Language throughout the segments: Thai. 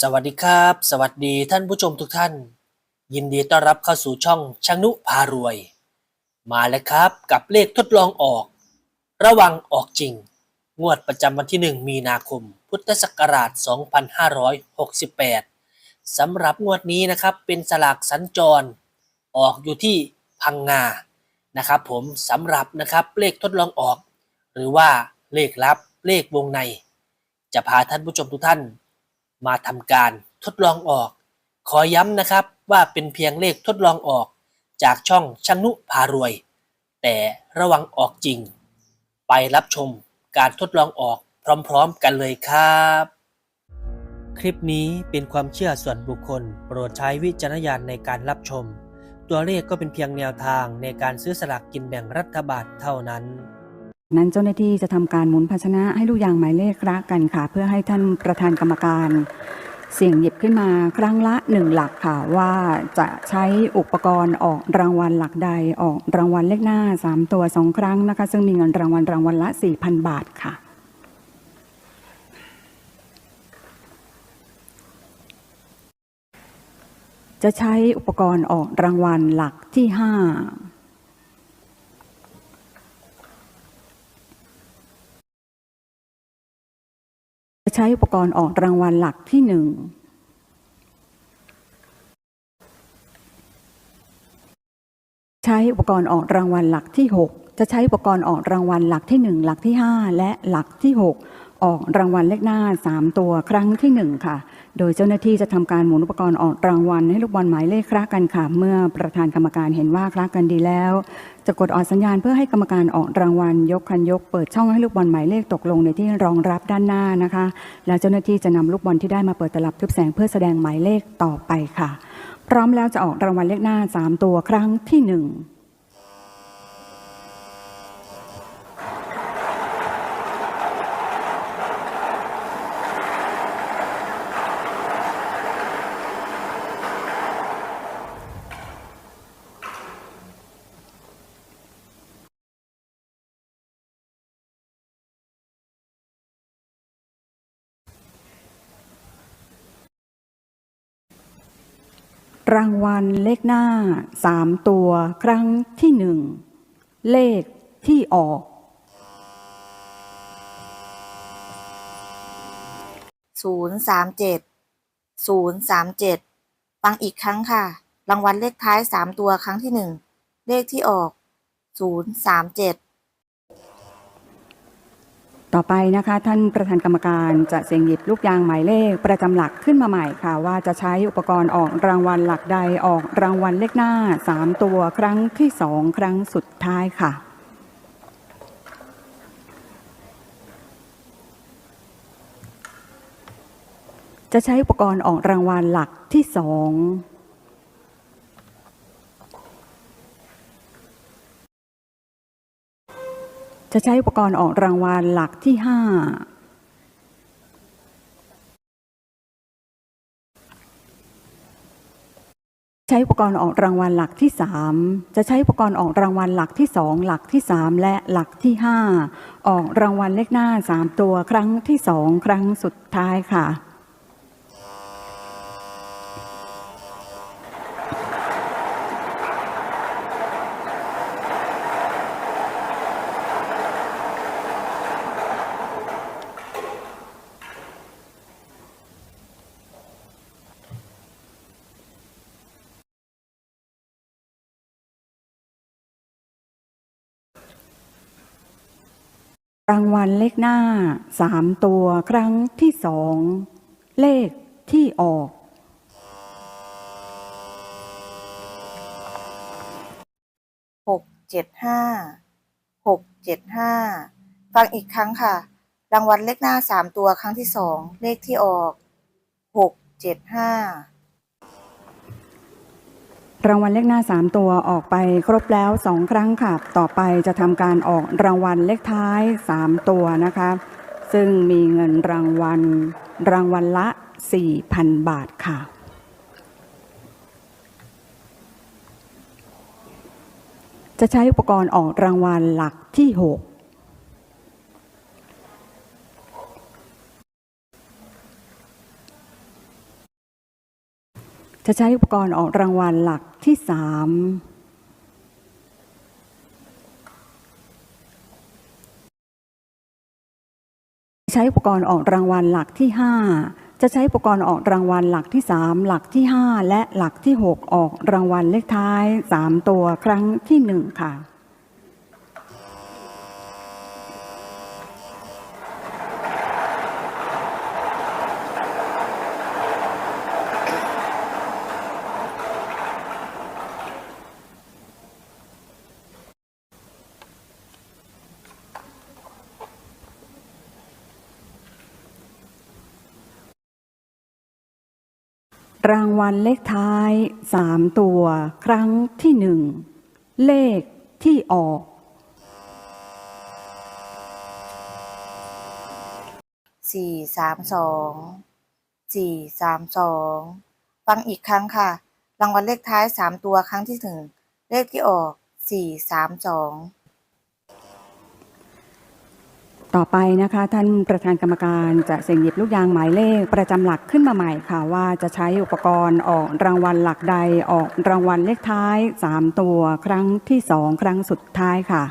สวัสดีครับ สวัสดีท่านผู้ชมทุกท่าน ยินดีต้อนรับเข้าสู่ช่องช่างนุพารวย มาแล้วครับกับเลขทดลองออก ระวังออกจริง งวดประจำวันที่ 1 มีนาคม พุทธศักราช 2568 สำหรับงวดนี้นะครับเป็นสลากสัญจร ออกอยู่ที่พังงานะครับผมสำหรับนะครับเลขทดลองออก หรือว่าเลขลับเลขวงใน จะพาท่านผู้ชมทุกท่าน มาทำการทดลองออก ขอย้ำนะครับว่าเป็นเพียงเลขทดลองออกจากช่องช่างนุพารวย แต่ระวังออกจริง ไปรับชมการทดลองออกพร้อมๆกันเลยครับ คลิปนี้เป็นความเชื่อส่วนบุคคล โปรดใช้วิจารณญาณในการรับชม ตัวเลขก็เป็นเพียงแนวทางในการซื้อสลากกินแบ่งรัฐบาลเท่านั้น นั้นเจ้าหน้าที่จะทำการหมุนภาชนะให้ลูกยางหมายเลขละกันค่ะ เพื่อให้ท่านประธานกรรมการ เสียงหยิบขึ้นมาครั้งละหนึ่งหลักค่ะ ว่าจะใช้อุปกรณ์ออกรางวัลหลักใดออกรางวัลเลขหน้า 3 ตัวสองครั้งนะคะ ซึ่งมีเงินรางวัลรางวัลละ 4,000 บาทค่ะจะใช้อุปกรณ์ออกรางวัลหลักที่ 5 ใช้อุปกรณ์ออกรางวัลหลักที่หนึ่งใช้อุปกรณ์ออกรางวัลหลักที่ 6 จะใช้อุปกรณ์ออกรางวัลหลักที่ 1 หลักที่ 5 และหลักที่ 6 ออกรางวัลเลขหน้า 3 ตัวครั้งที่ 1 ค่ะ โดยเจ้าหน้าที่จะทำการหมุนอุปกรณ์ออกรางวัล ให้ลูกบอลหมายเลขคล้ากันค่ะ เมื่อประธานกรรมการเห็นว่าคล้ากันดีแล้ว จะกดออกสัญญาณเพื่อให้กรรมการออกรางวัล ยกคันยกเปิดช่องให้ลูกบอลหมายเลขตกลงในที่รองรับด้านหน้านะคะ แล้วเจ้าหน้าที่จะนำลูกบอลที่ได้มาเปิดตลับทึบแสงเพื่อแสดงหมายเลขต่อไปค่ะ พร้อมแล้วจะออกรางวัลเลขหน้า 3 ตัวครั้งที่ 1 รางวัลเลขหน้า3ตัวครั้งที่หนึ่งเลขที่ออกศูนย์สามเจ็ดศูนย์สามเจ็ดฟังอีกครั้งค่ะ รางวัลเลขท้ายสามตัวครั้งที่หนึ่งเลขที่ออกศูนย์สามเจ็ด ต่อไปนะคะท่านประธานกรรมการจะเสียงหยิบลูกยางหมายเลขประจำหลักขึ้นมาใหม่ค่ะ ว่าจะใช้อุปกรณ์ออกรางวัลหลักใดออกรางวัลเลขหน้า 3 ตัวครั้งที่ 2 ครั้งสุดท้ายค่ะ จะใช้อุปกรณ์ออกรางวัลหลักที่ 2 จะใช้อุปกรณ์ออกรางวัลหลักที่ห้าใช้อุปกรณ์ออกรางวัลหลักที่สามจะใช้อุปกรณ์ออกรางวัลหลักที่สองหลักที่สามและหลักที่ห้าออกรางวัลเลขหน้าสามตัวครั้งที่สองครั้งสุดท้ายค่ะ รางวัลเลขหน้าสามตัวครั้งที่สองเลขที่ออก หกเจ็ดห้าหกเจ็ดห้าฟังอีกครั้งค่ะ รางวัลเลขหน้าสามตัวครั้งที่สองเลขที่ออกหกเจ็ดห้า รางวัลเลขหน้า 3 ตัวออกไปครบแล้ว 2 ครั้งค่ะ ต่อไปจะทำการออกรางวัลเลขท้าย 3 ตัวนะคะ ซึ่งมีเงินรางวัลรางวัลละ 4,000 บาทค่ะ จะใช้อุปกรณ์ออกรางวัลหลักที่ 6 จะใช้อุปกรณ์ออกรางวัลหลักที่สามใช้อุปกรณ์ออกรางวัลหลักที่ห้าจะใช้อุปกรณ์ออกรางวัลหลักที่สามหลักที่ห้าและหลักที่หกออกรางวัลเลขท้ายสามตัวครั้งที่หนึ่งค่ะ รางวัลเลขท้ายสามตัว ครั้งที่หนึ่งเลขที่ออก สี่สามสอง สี่สามสอง ฟังอีกครั้งค่ะ รางวัลเลขท้ายสามตัวครั้งที่หนึ่งเลขที่ออกสี่สามสอง ต่อไปนะคะ ท่านประธานกรรมการจะเสียงหยิบลูกยางหมายเลขประจำหลักขึ้นมาใหม่ค่ะ ว่าจะใช้อุปกรณ์ออกรางวัลหลักใดออกรางวัลเลขท้าย 3 ตัวครั้งที่ 2 ครั้งสุดท้ายค่ะ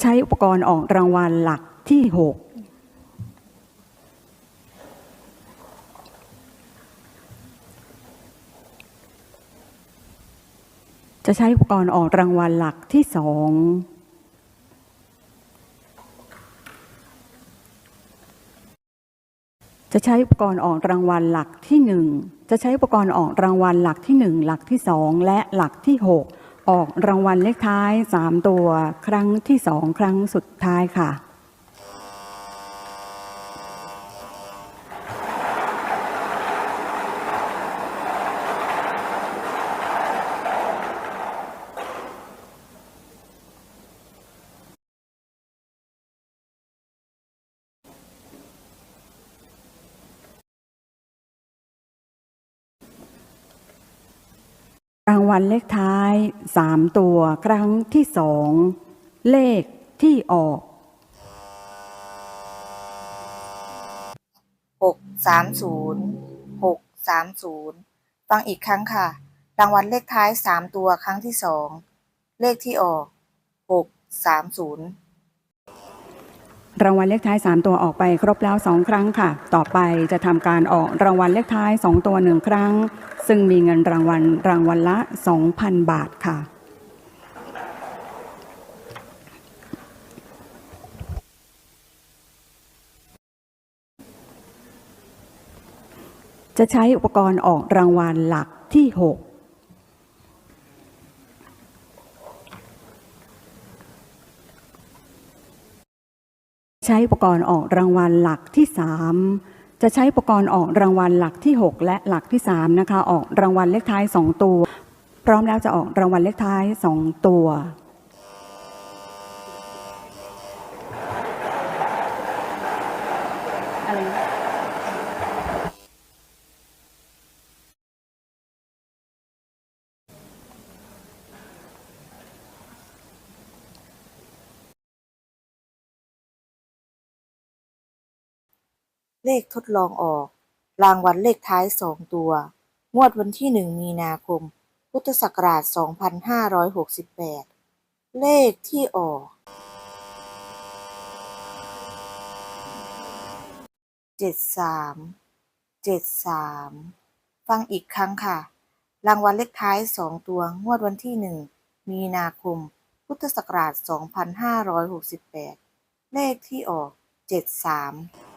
ใช้อุปกรณ์ออกรางวัลหลักที่ 6 จะใช้อุปกรณ์ออกรางวัลหลักที่สองจะใช้อุปกรณ์ออกรางวัลหลักที่หนึ่งจะใช้อุปกรณ์ออกรางวัลหลักที่หนึ่งหลักที่สองและหลักที่หกออกรางวัลเลขท้ายสามตัว ครั้งที่สองครั้งสุดท้ายค่ะ รางวัลเลขท้ายสามตัวครั้งที่สองเลขที่ออกหกสามศูนย์หกสามศูนย์ฟังอีกครั้งค่ะ รางวัลเลขท้ายสามตัวครั้งที่สองเลขที่ออกหกสามศูนย์ รางวัลเลขท้าย 3 ตัวออกไปครบแล้ว 2 ครั้งค่ะ ต่อไปจะทำการออกรางวัลเลขท้าย 2 ตัว 1 ครั้ง ซึ่งมีเงินรางวัลรางวัลละ 2,000 บาทค่ะ จะใช้อุปกรณ์ออกรางวัลหลักที่ 6 ใช้อุปกรณ์ออกรางวัลหลักที่ 3 จะใช้อุปกรณ์ออกรางวัลหลักที่ 6 และหลักที่3นะคะออกรางวัลเลขท้าย 2 ตัว พร้อมแล้วจะออกรางวัลเลขท้าย 2 ตัว เลขทดลองออก รางวัลเลขท้ายสองตัว งวดวันที่หนึ่งมีนาคม พุทธศักราช 2568 เลขที่ออก 73 73 ฟังอีกครั้งค่ะ รางวัลเลขท้ายสองตัว งวดวันที่หนึ่งมีนาคม พุทธศักราช 2568 เลขที่ออก 73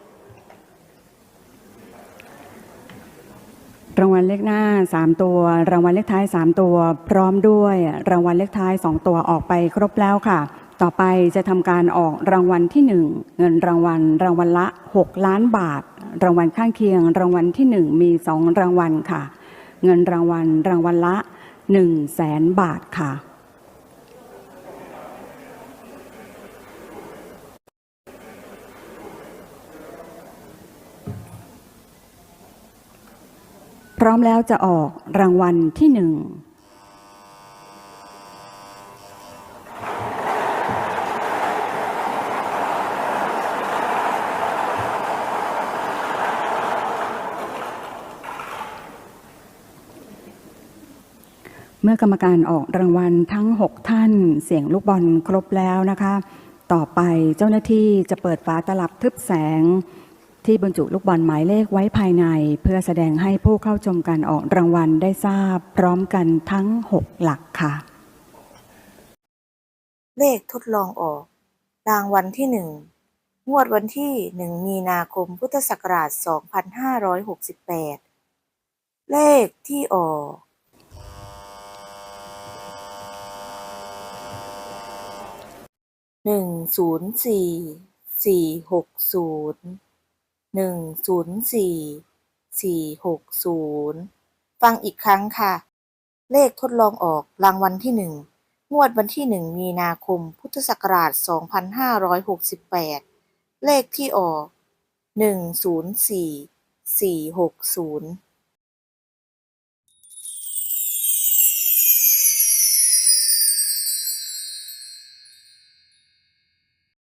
รางวัลเลขหน้า 3 ตัว รางวัลเลขท้าย 3 ตัว พร้อมด้วย รางวัลเลขท้าย 2 ตัวออกไปครบแล้วค่ะ ต่อไปจะทำการออกรางวัลที่ 1 เงินรางวัล รางวัลละ 6 ล้านบาท รางวัลข้างเคียง รางวัลที่ 1 มี 2 รางวัลค่ะ เงินรางวัลรางวัลละ1แสนบาทค่ะ พร้อมแล้วจะออกรางวัลที่หนึ่งเมื่อกรรมการออกรางวัลทั้ง 6 ท่านเสียงลูกบอลครบแล้วนะคะ ต่อไปเจ้าหน้าที่จะเปิดฝาตลับทึบแสง ที่บรรจุลูกบอลหมายเลขไว้ภายใน เพื่อแสดงให้ผู้เข้าชมการออกรางวัลได้ทราบพร้อมกันทั้ง 6 หลักค่ะ เลขทดลองออก รางวัลที่หนึ่งงวดวันที่หนึ่งมีนาคมพุทธศักราชสองพันห้าร้อยหกสิบแปดเลขที่ออกหนึ่งศูนย์สี่สี่หกศูนย์ หนึ่งศูนย์สี่สี่หกศูนย์ฟังอีกครั้งค่ะ เลขทดลองออกรางวัลที่หนึ่งงวดวันที่หนึ่งมีนาคมพุทธศักราชสองพันห้าร้อยหกสิบแปดเลขที่ออกหนึ่งศูนย์สี่สี่หกศูนย์